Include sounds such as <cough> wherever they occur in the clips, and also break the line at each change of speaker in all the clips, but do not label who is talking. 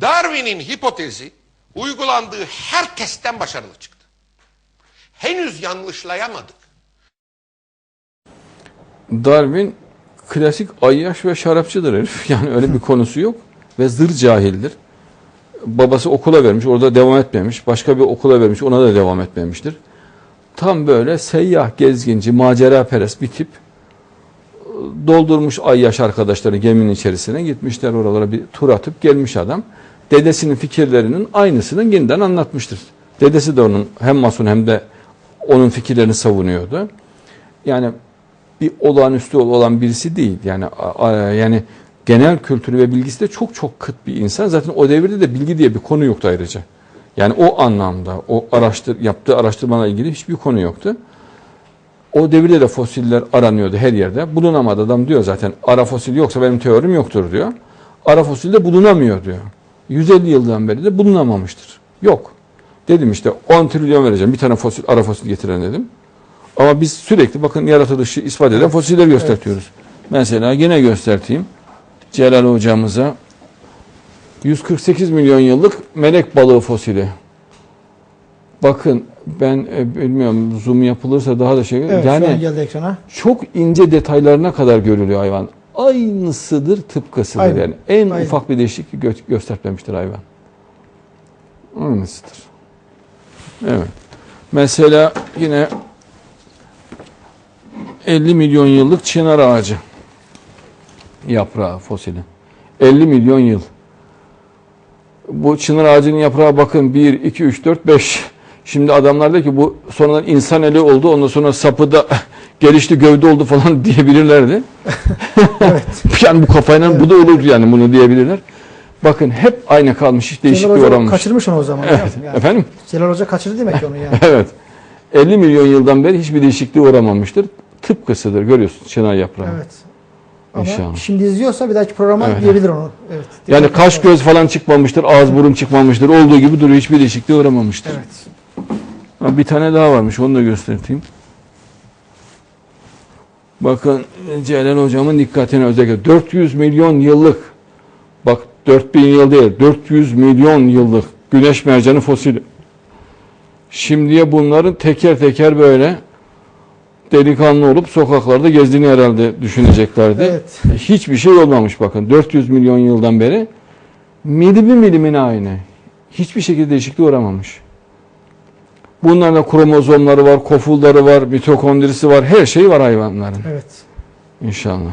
Darwin'in hipotezi uygulandığı her testten başarılı çıktı. Henüz yanlışlayamadık.
Darwin klasik ayyaş ve şarapçıdır herif. <laughs> Yani öyle bir konusu yok. Ve zır cahildir. Babası okula vermiş, orada devam etmemiş. Başka bir okula vermiş, ona da devam etmemiştir. Tam böyle seyyah, gezginci, macera perest bir tip. Doldurmuş ayyaş arkadaşları geminin içerisine gitmişler oralara bir tur atıp gelmiş adam. Dedesinin fikirlerinin aynısını yeniden anlatmıştır. Dedesi de onun hem mason hem de onun fikirlerini savunuyordu. Yani bir olağanüstü olan birisi değil. Yani yani genel kültürü ve bilgisi de çok çok kıt bir insan. Zaten o devirde de bilgi diye bir konu yoktu ayrıca. Yani o anlamda o araştır yaptığı araştırmalarla ilgili hiçbir konu yoktu. O devirde de fosiller aranıyordu her yerde. Bulunamadı adam diyor zaten. Ara fosil yoksa benim teorim yoktur diyor. Ara fosil de bulunamıyor diyor. 150 yıldan beri de bulunamamıştır. Yok. Dedim işte 10 trilyon vereceğim bir tane fosil ara fosil getiren dedim. Ama biz sürekli bakın yaratılışı ispat eden fosilleri göstertiyoruz. Mesela yine gösterteyim. Celal hocamıza 148 milyon yıllık melek balığı fosili. Bakın ben e, bilmiyorum zoom yapılırsa daha da şey
Evet şu an
yani
geldi ekrana.
çok ince detaylarına kadar görülüyor hayvan. Aynısıdır, tıpkısıdır
Aynen.
yani. En
Aynen.
ufak bir değişiklik gö- göstermemiştir hayvan. Aynısıdır. Evet. Mesela yine 50 milyon yıllık çınar ağacı yaprağı fosili. 50 milyon yıl. Bu çınar ağacının yaprağı bakın 1, 2, 3, 4, 5. Şimdi adamlar diyor ki bu sonradan insan eli oldu ondan sonra sapı da <laughs> gelişti gövde oldu falan <laughs> diyebilirlerdi. <laughs>
Evet.
yani bu kafayla bu da olur yani bunu diyebilirler. Bakın hep aynı kalmış hiç değişiklik
Celal Hoca
uğramamış.
kaçırmış onu o zaman.
Evet.
Yani.
Efendim?
Celal Hoca kaçırdı demek ki onu yani.
Evet. 50 milyon yıldan beri hiçbir değişikliğe uğramamıştır. Tıpkısıdır görüyorsun çınar yaprağı.
Evet. Ama
İnşallah.
şimdi izliyorsa bir dahaki programa
Evet.
diyebilir onu. Evet.
Yani kaş göz falan çıkmamıştır, ağız burun çıkmamıştır. Olduğu gibi duruyor. Hiçbir değişikliğe uğramamıştır.
Evet.
Ha, Bir tane daha varmış. Onu da göstereyim. Bakın Celal hocamın dikkatini özellikle 400 milyon yıllık bak 4000 yıl değil 400 milyon yıllık güneş mercanı fosili. Şimdiye bunların teker teker böyle delikanlı olup sokaklarda gezdiğini herhalde düşüneceklerdi.
Evet.
Hiçbir şey olmamış bakın 400 milyon yıldan beri milimi milimine aynı. Hiçbir şekilde değişikliğe uğramamış. Bunlarda kromozomları var, kofulları var, mitokondrisi var, her şeyi var hayvanların.
Evet.
İnşallah.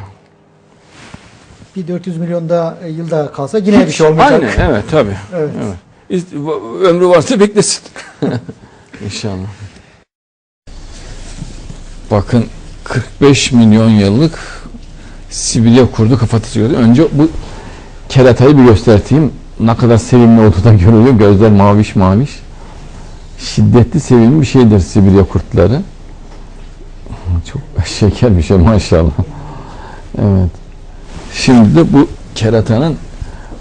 Bir 400 milyon daha e, daha kalsa yine bir şey olmayacak.
Aynen, evet tabii.
Evet.
Evet. Ömrü varsa beklesin. <laughs> İnşallah. Bakın 45 milyon yıllık Sibirya kurdu kafatası gördüm. Önce bu keratayı bir göstereyim. Ne kadar sevimli olduğu da görülüyor. Gözler maviş maviş. Şiddetli sevimli bir şeydir Sibirya kurtları. Çok şeker bir şey maşallah. Evet. Şimdi de bu keratanın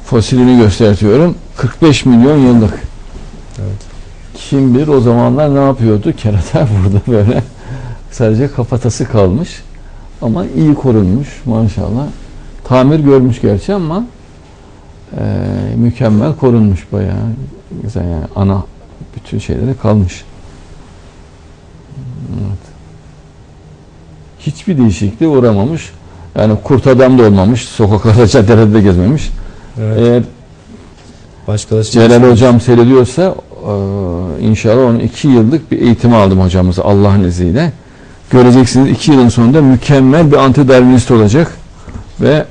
fosilini göstertiyorum. 45 milyon yıllık. Kim bilir o zamanlar ne yapıyordu? Kerata <laughs> burada böyle sadece kafatası kalmış. Ama iyi korunmuş maşallah. Tamir görmüş gerçi ama eee, mükemmel korunmuş bayağı. Güzel yani ana bütün şeyleri kalmış. Evet. Hiçbir değişikliğe uğramamış. Yani kurt adam da olmamış. Sokaklarda <laughs> caddelerde de gezmemiş.
Evet.
Eğer
Başkaları
Celal hocam seyrediyorsa eee, inşallah onun iki yıllık bir eğitimi aldım hocamıza Allah'ın izniyle. Göreceksiniz iki yılın sonunda mükemmel bir anti-Darwinist olacak ve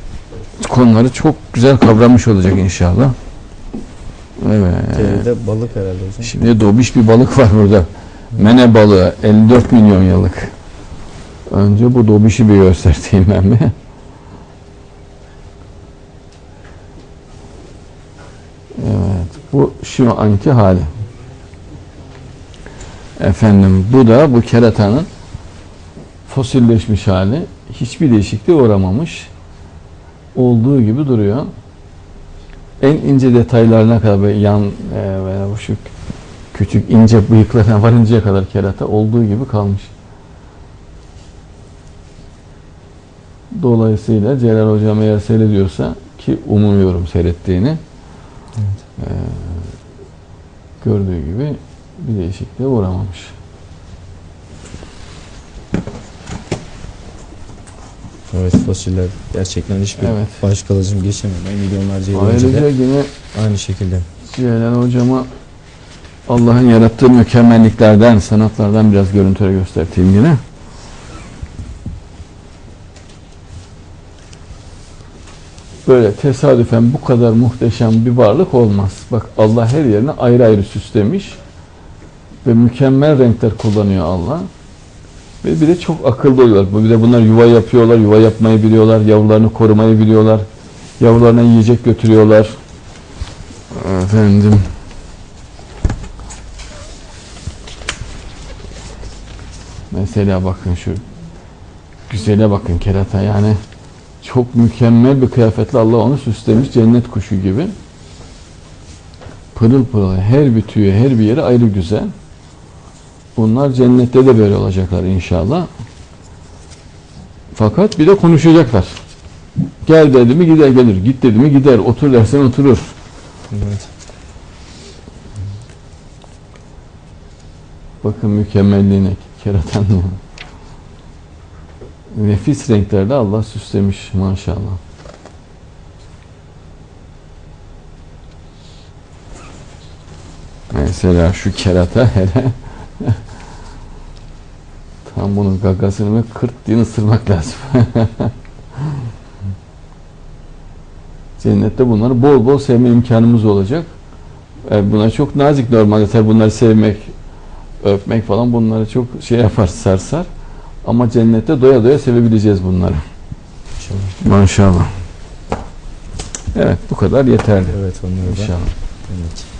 konuları çok güzel kavramış olacak inşallah. Evet.
Geride balık herhalde hocam.
Şimdi dobiş bir balık var burada. Mene balığı 54 milyon yıllık. Önce bu dobişi bir göstereyim ben bir. Evet. Bu şu anki hali. Efendim bu da bu keratanın fosilleşmiş hali. Hiçbir değişikliğe uğramamış. Olduğu gibi duruyor. En ince detaylarına kadar böyle yan e, veya bu şu küçük ince bıyıklarına <laughs> varıncaya kadar kerata olduğu gibi kalmış. Dolayısıyla Celal Hocam eğer seyrediyorsa ki umumuyorum seyrettiğini Ee, gördüğü gibi bir değişikliğe uğramamış.
Evet fosiller gerçekten hiçbir
Evet.
baş kalıcım geçemiyor. Ben milyonlarca yıl önce
Ayrıca
de
yine
aynı şekilde.
Ceylan hocama Allah'ın yarattığı mükemmelliklerden, sanatlardan biraz görüntüler göstereyim yine. Böyle tesadüfen bu kadar muhteşem bir varlık olmaz. Bak Allah her yerine ayrı ayrı süslemiş ve mükemmel renkler kullanıyor Allah. Ve bir de çok akıllı oluyorlar. Bir de bunlar yuva yapıyorlar, yuva yapmayı biliyorlar, yavrularını korumayı biliyorlar. Yavrularına yiyecek götürüyorlar. Efendim. Mesela bakın şu güzele bakın kerata yani çok mükemmel bir kıyafetle Allah onu süslemiş cennet kuşu gibi. Pırıl pırıl her bir tüyü her bir yeri ayrı güzel. Bunlar cennette de böyle olacaklar inşallah. Fakat bir de konuşacaklar. Gel dedi mi gider gelir. Git dedi mi gider. Otur dersen oturur.
Evet.
Bakın mükemmelliğine keratan ya. Nefis renklerde Allah süslemiş maşallah. Mesela şu kerata hele tam bunun gagasını ve kırt diye ısırmak lazım. <laughs> Cennette bunları bol bol sevme imkanımız olacak. E, Buna çok nazik normalde tabi bunları sevmek, öpmek falan bunları çok şey yapar, sarsar. Ama cennette doya doya sevebileceğiz bunları.
İnşallah.
Maşallah. Evet bu kadar yeterli.
Evet onları da.
İnşallah.
Evet.